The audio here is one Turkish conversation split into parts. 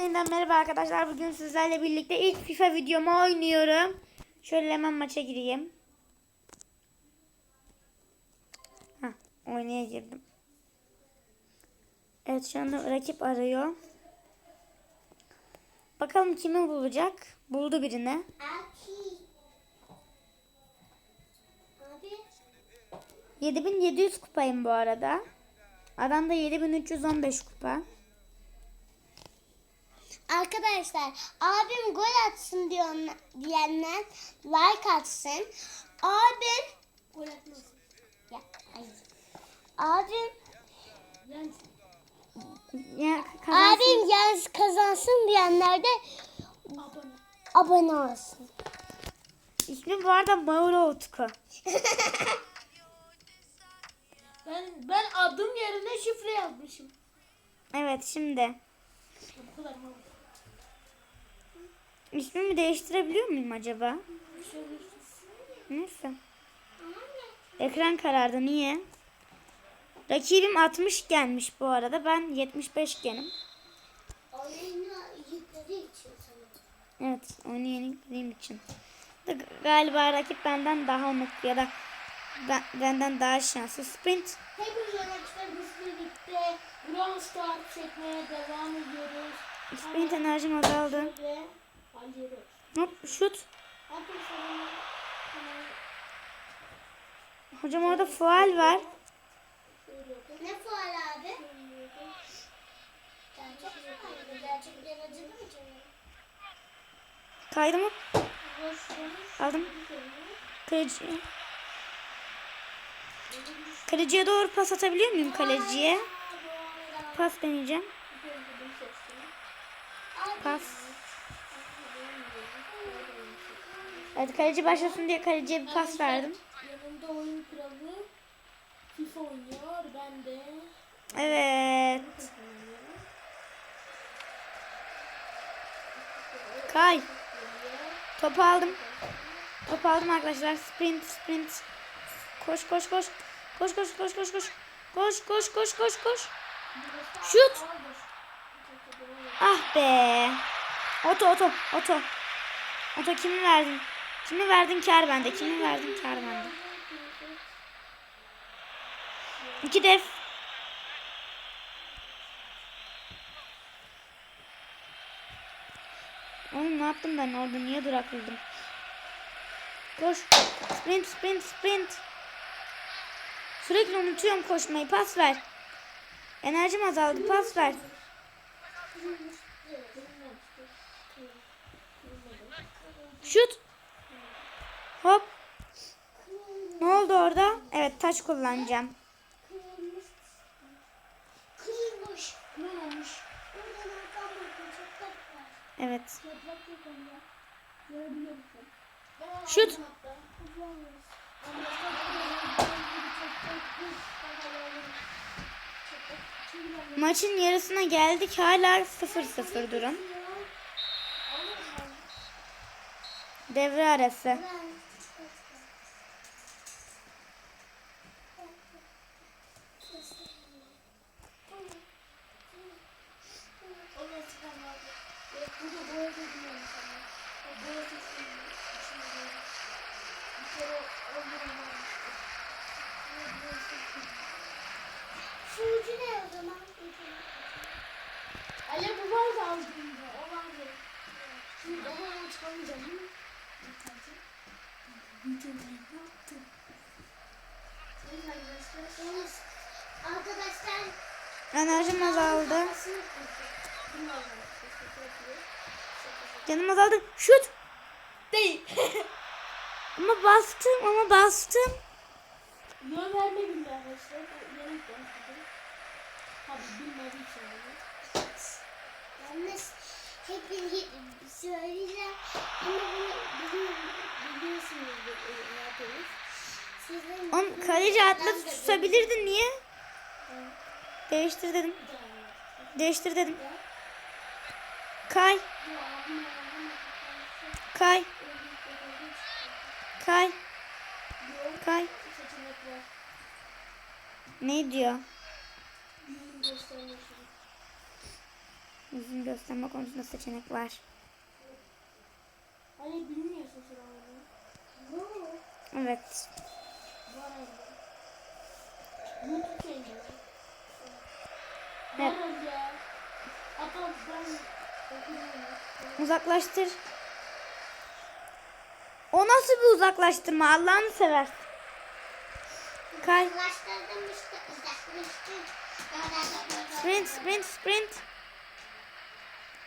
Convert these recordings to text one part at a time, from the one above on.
yeniden merhaba arkadaşlar. Bugün sizlerle birlikte ilk FIFA videomu oynuyorum. Şöyle hemen maça gireyim. Heh, oynaya girdim. Evet şu anda rakip arıyor. Bakalım kimi bulacak. Buldu birini. Abi. 7700 kupayım bu arada. Adam da 7315 kupa. Arkadaşlar abim gol atsın diyor, diyenler like atsın. Abim gol atmasın. Ya, hayır. Abim Ya, kazansın. abim yalnız kazansın diyenler de abone, abone olsun. İsmi bu arada Mauro Utku. Ben ben adım yerine şifre yazmışım. Evet şimdi. Bu kadar mı? İsmimi değiştirebiliyor muyum acaba? Neyse. Ekran karardı. Niye? Rakibim 60 gelmiş bu arada. Ben 75 genim. Evet. Oyunu yeni yüklediğim için. Galiba rakip benden daha mutlu ya da ben, benden daha şanslı. Sprint. Hepiniz arkadaşlar biz birlikte Brawl Stars çekmeye devam ediyoruz. Sprint enerjim azaldı. Ve. Hop şut. Hocam orada faal var. Ne faal abi? Acıdı mı. Aldım. Kaleci. Kaleciye doğru pas atabiliyor muyum kaleciye? Pas deneyeceğim. Pas. Evet kaleci başlasın diye kaleciye bir pas verdim. Yanımda oyun kralı FIFA oynuyor. Ben de Evet. Kay. Topu aldım. Topu aldım arkadaşlar. Sprint sprint. Koş koş koş. Koş koş koş koş koş. Koş koş koş koş koş. Şut. Ah be. Oto oto oto. Oto kimi verdin? Kimi verdin kar bende. Kimi verdin kar bende. İki def. Oğlum ne yaptım ben orada? Niye durakladım? Koş. Sprint sprint sprint. Sürekli unutuyorum koşmayı. Pas ver. Enerjim azaldı. Pas ver. Şut. Hop. Ne oldu orada? Evet taç kullanacağım. Kırılmış. Ne olmuş? Çatlak var. Evet. Çatlak yok onda. Görebiliyor musun? Şut. Maçın yarısına geldik. Hala 0-0 durum. Devre arası. Sunucu ne o zaman? Ali bu var da aldığında. O vardı. Şimdi daha onu çıkamayacağım. Arkadaşlar Enerjim azaldı. Canım azaldı. Şut. Değil. Ama bastım ama bastım. Yön verme bilmiyor arkadaşlar. Bu Yeni başladı. Tabii bilmediği için. öyle. yalnız hepiniz söyleyeceğim ama bunu bizim biliyorsunuz hepiniz. Sizin Oğlum kaleci atladı tutabilirdin niye? Değiştir dedim. Değiştir dedim. Kay. Kay. Kay. Kay. Var. Ne diyor? Yüzünü gösterme konusunda seçenek var. Hani bilmiyorsun sen. Evet. Evet. Uzaklaştır. O nasıl bir uzaklaştırma Allah'ını sever. Kay. Uzaklaştırdım işte uzaklaştırdım. Sprint sprint sprint.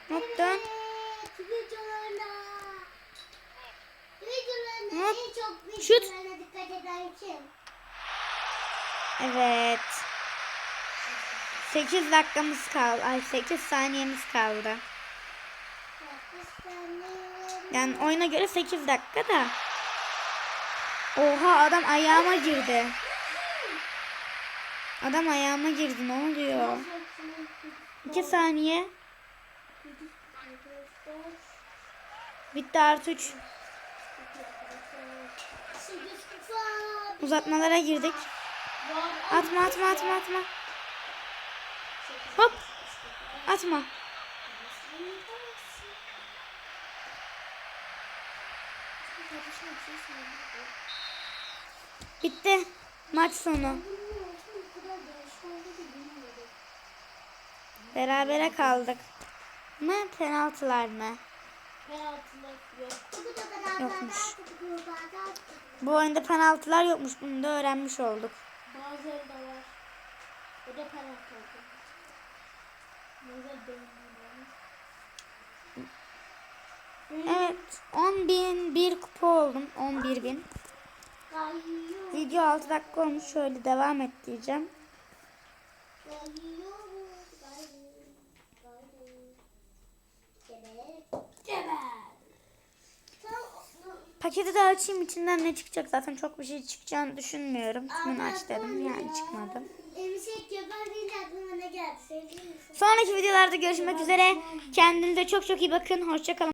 Hop dön. Hop, şut. Evet. 8 dakikamız kaldı. Ay 8 saniyemiz kaldı. Yani oyuna göre 8 dakika da. Oha adam ayağıma girdi. Adam ayağıma girdi ne oluyor? 2 saniye. Bitti artı 3. Uzatmalara girdik. Atma atma atma atma. Hop. Atma. Bitti. Maç sonu. Berabere kaldık. Mı penaltılar mı? Penaltılar yok. Yokmuş. Bu oyunda penaltılar yokmuş. Bunu da öğrenmiş olduk. Bazı evde var. O da penaltı oldu. Evet. 10 bin bir kupa oldum. 11 bin. Video 6 dakika olmuş. Şöyle devam et diyeceğim. Paketi de açayım içinden ne çıkacak zaten çok bir şey çıkacağını düşünmüyorum. Tümünü aç dedim yani çıkmadı. Emşek geber deyince aklıma ne geldi? Sonraki videolarda görüşmek üzere. Kendinize çok çok iyi bakın. Hoşçakalın.